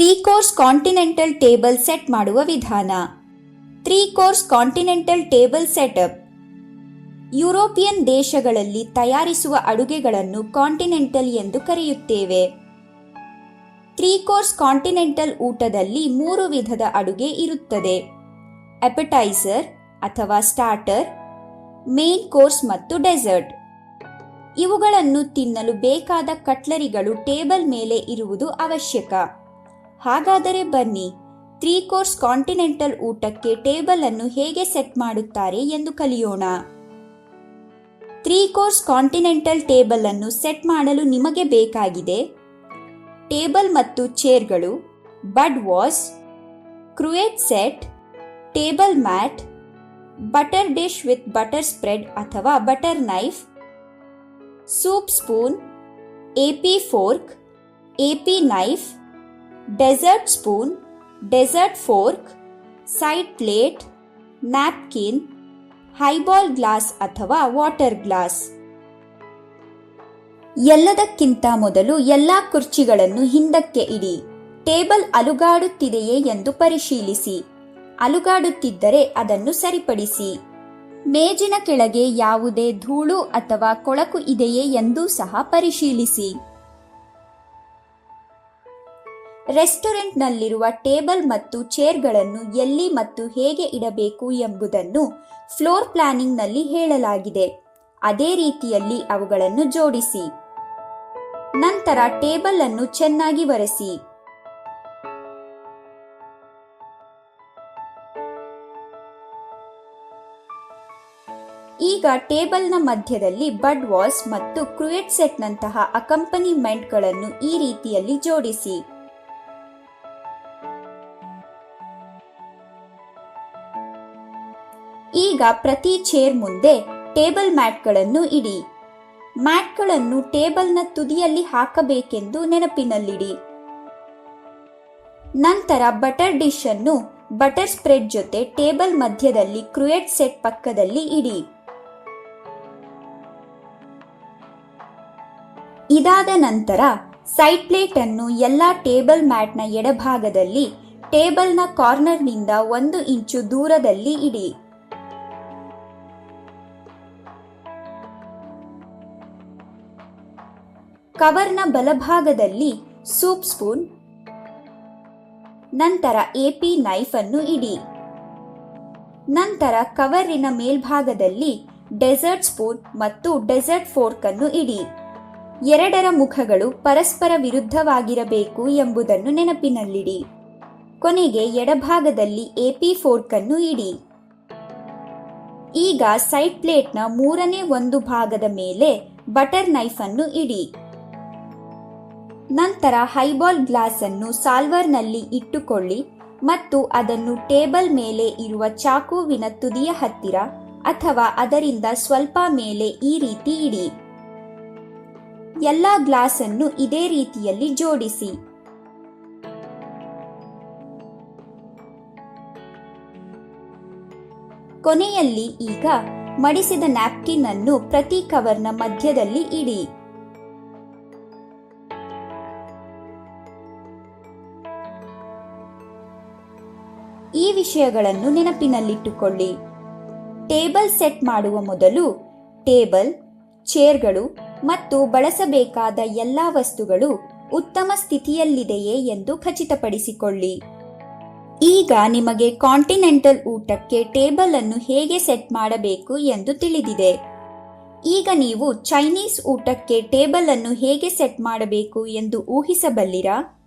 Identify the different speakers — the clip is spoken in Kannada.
Speaker 1: Three course continental table set ಮಾಡುವ ವಿಧಾನ. Three course continental table setup. European ದೇಶಗಳಲ್ಲಿ ತಯಾರಿಸುವ ಅಡುಗೆಗಳನ್ನು ಕಾಂಟಿನೆಂಟಲ್ ಎಂದು ಕರೆಯುತ್ತೇವೆ. ತ್ರೀ ಕೋರ್ಸ್ ಕಾಂಟಿನೆಂಟಲ್ ಊಟದಲ್ಲಿ ಮೂರು ವಿಧದ ಅಡುಗೆ ಇರುತ್ತದೆ. ಅಪಟೈಸರ್ ಅಥವಾ ಸ್ಟಾರ್ಟರ್, ಮೇನ್ ಕೋರ್ಸ್ ಮತ್ತು ಡೆಸರ್ಟ್. ಇವುಗಳನ್ನು ತಿನ್ನಲು ಬೇಕಾದ ಕಟ್ಲರಿಗಳು ಟೇಬಲ್ ಮೇಲೆ ಇರುವುದು ಅವಶ್ಯಕ. ಹಾಗಾದರೆ ಬನ್ನಿ. ತ್ರೀ ಕೋರ್ಸ್ ಕಾಂಟಿನೆಂಟಲ್ ಊಟಕ್ಕೆ ಟೇಬಲ್ ಅನ್ನು ಹೇಗೆ ಸೆಟ್ ಮಾಡುತ್ತಾರೆ ಎಂದು ಕಲಿಯೋಣ. ತ್ರೀ ಕೋರ್ಸ್ ಕಾಂಟಿನೆಂಟಲ್ ಟೇಬಲ್ ಅನ್ನು ಸೆಟ್ ಮಾಡಲು ನಿಮಗೆ ಬೇಕಾಗಿದೆ. ಟೇಬಲ್ ಮತ್ತು ಚೇರ್ಗಳು, bud vase cruet set, table mat, butter dish with butter spread ಅಥವಾ butter knife, soup spoon AP fork AP knife dessert spoon dessert fork side plate napkin highball glass ಅಥವಾ ವಾಟರ್ ಗ್ಲಾಸ್ ಎಲ್ಲದಕ್ಕಿಂತ ಮೊದಲು ಎಲ್ಲಾ ಕುರ್ಚಿಗಳನ್ನು ಹಿಂದಕ್ಕೆ ಇಡಿ. ಟೇಬಲ್ ಅಲುಗಾಡುತ್ತಿದೆಯೇ ಎಂದು ಪರಿಶೀಲಿಸಿ. ಅಲುಗಾಡುತ್ತಿದ್ದರೆ ಅದನ್ನು ಸರಿಪಡಿಸಿ. ಮೇಜಿನ ಕೆಳಗೆ ಯಾವುದೇ ಧೂಳು ಅಥವಾ ಕೊಳಕು ಇದೆಯೇ ಎಂದೂ ಸಹ ಪರಿಶೀಲಿಸಿ. ರೆಸ್ಟೋರೆಂಟ್ನಲ್ಲಿರುವ ಟೇಬಲ್ ಮತ್ತು ಚೇರ್ಗಳನ್ನು ಎಲ್ಲಿ ಮತ್ತು ಹೇಗೆ ಇಡಬೇಕು ಎಂಬುದನ್ನು ಫ್ಲೋರ್ ಪ್ಲಾನಿಂಗ್ನಲ್ಲಿ ಹೇಳಲಾಗಿದೆ. ಅದೇ ರೀತಿಯಲ್ಲಿ ಅವುಗಳನ್ನು ಜೋಡಿಸಿ. ನಂತರ ಟೇಬಲ್ ಅನ್ನು ಚೆನ್ನಾಗಿ ಒರೆಸಿ. ಈಗ ಟೇಬಲ್ನ ಮಧ್ಯದಲ್ಲಿ ಬಡ್ ವಾಸ್ ಮತ್ತು ಕ್ರುಯೆಟ್ ಸೆಟ್ನಂತಹ ಅಕಂಪನಿಮೆಂಟ್ಗಳನ್ನು ಈ ರೀತಿಯಲ್ಲಿ ಜೋಡಿಸಿ. ಈಗ ಪ್ರತಿ ಚೇರ್ ಮುಂದೆ ಟೇಬಲ್ ಮ್ಯಾಟ್ಗಳನ್ನು ಇಡಿ. ಮ್ಯಾಟ್ಗಳನ್ನು ಟೇಬಲ್ನ ತುದಿಯಲ್ಲಿ ಹಾಕಬೇಕೆಂದು ನೆನಪಿನಲ್ಲಿಡಿ. ನಂತರ ಬಟರ್ ಡಿಶ್ ಅನ್ನು ಬಟರ್ ಸ್ಪ್ರೆಡ್ ಜೊತೆ ಟೇಬಲ್ ಮಧ್ಯದಲ್ಲಿ ಕ್ರುಯೆಟ್ ಸೆಟ್ ಪಕ್ಕದಲ್ಲಿ ಇಡಿ. ಇದಾದ ನಂತರ ಸೈಡ್ ಪ್ಲೇಟ್ ಅನ್ನು ಎಲ್ಲಾ ಟೇಬಲ್ ಮ್ಯಾಟ್ನ ಎಡಭಾಗದಲ್ಲಿ ಟೇಬಲ್ನ ಕಾರ್ನರ್ನಿಂದ ಒಂದು ಇಂಚು ದೂರದಲ್ಲಿ ಇಡಿ. ಕವರ್ನ ಬಲಭಾಗದಲ್ಲಿ ಸೂಪ್ ಸ್ಪೂನ್, ನಂತರ ಎಪಿ ನೈಫ್ ಅನ್ನು ಇಡಿ. ನಂತರ ಕವರಿನ ಮೇಲ್ಭಾಗದಲ್ಲಿ ಡೆಸರ್ಟ್ ಸ್ಪೂನ್ ಮತ್ತು ಡೆಸರ್ಟ್ ಫೋರ್ಕ್ ಅನ್ನು ಇಡಿ. ಎರಡರ ಮುಖಗಳು ಪರಸ್ಪರ ವಿರುದ್ಧವಾಗಿರಬೇಕು ಎಂಬುದನ್ನು ನೆನಪಿನಲ್ಲಿಡಿ. ಕೊನೆಗೆ ಎಡಭಾಗದಲ್ಲಿ ಎಪಿ ಫೋರ್ಕ್ ಅನ್ನು ಇಡಿ. ಈಗ ಸೈಡ್ ಪ್ಲೇಟ್ನ ಮೂರನೇ ಒಂದು ಭಾಗದ ಮೇಲೆ ಬಟರ್ ನೈಫ್ ಅನ್ನು ಇಡಿ. ನಂತರ ಹೈಬಾಲ್ ಗ್ಲಾಸ್ ಅನ್ನು ಸಾಲ್ವರ್ನಲ್ಲಿ ಇಟ್ಟುಕೊಳ್ಳಿ ಮತ್ತು ಅದನ್ನು ಟೇಬಲ್ ಮೇಲೆ ಇರುವ ಚಾಕುವಿನ ತುದಿಯ ಹತ್ತಿರ ಅಥವಾ ಅದರಿಂದ ಸ್ವಲ್ಪ ಮೇಲೆ ಈ ರೀತಿ ಇಡಿ. ಎಲ್ಲಾ ಗ್ಲಾಸ್ ಅನ್ನು ಇದೇ ರೀತಿಯಲ್ಲಿ ಜೋಡಿಸಿ. ಕೊನೆಯಲ್ಲಿ ಈಗ ಮಡಿಸಿದ ನ್ಯಾಪ್ಕಿನ್ ಅನ್ನು ಪ್ರತಿ ಕವರ್ನ ಮಧ್ಯದಲ್ಲಿ ಇಡಿ. ಈ ವಿಷಯಗಳನ್ನು ನೆನಪಿನಲ್ಲಿಟ್ಟುಕೊಳ್ಳಿ. ಟೇಬಲ್ ಸೆಟ್ ಮಾಡುವ ಮೊದಲು ಟೇಬಲ್, ಚೇರ್ಗಳು ಮತ್ತು ಬಳಸಬೇಕಾದ ಎಲ್ಲಾ ವಸ್ತುಗಳು ಉತ್ತಮ ಸ್ಥಿತಿಯಲ್ಲಿದೆಯೇ ಎಂದು ಖಚಿತಪಡಿಸಿಕೊಳ್ಳಿ. ಈಗ ನಿಮಗೆ ಕಾಂಟಿನೆಂಟಲ್ ಊಟಕ್ಕೆ ಟೇಬಲ್ ಅನ್ನು ಹೇಗೆ ಸೆಟ್ ಮಾಡಬೇಕು ಎಂದು ತಿಳಿದಿದೆ. ಈಗ ನೀವು ಚೈನೀಸ್ ಊಟಕ್ಕೆ ಟೇಬಲ್ ಅನ್ನು ಹೇಗೆ ಸೆಟ್ ಮಾಡಬೇಕು ಎಂದು ಊಹಿಸಬಲ್ಲಿರಾ?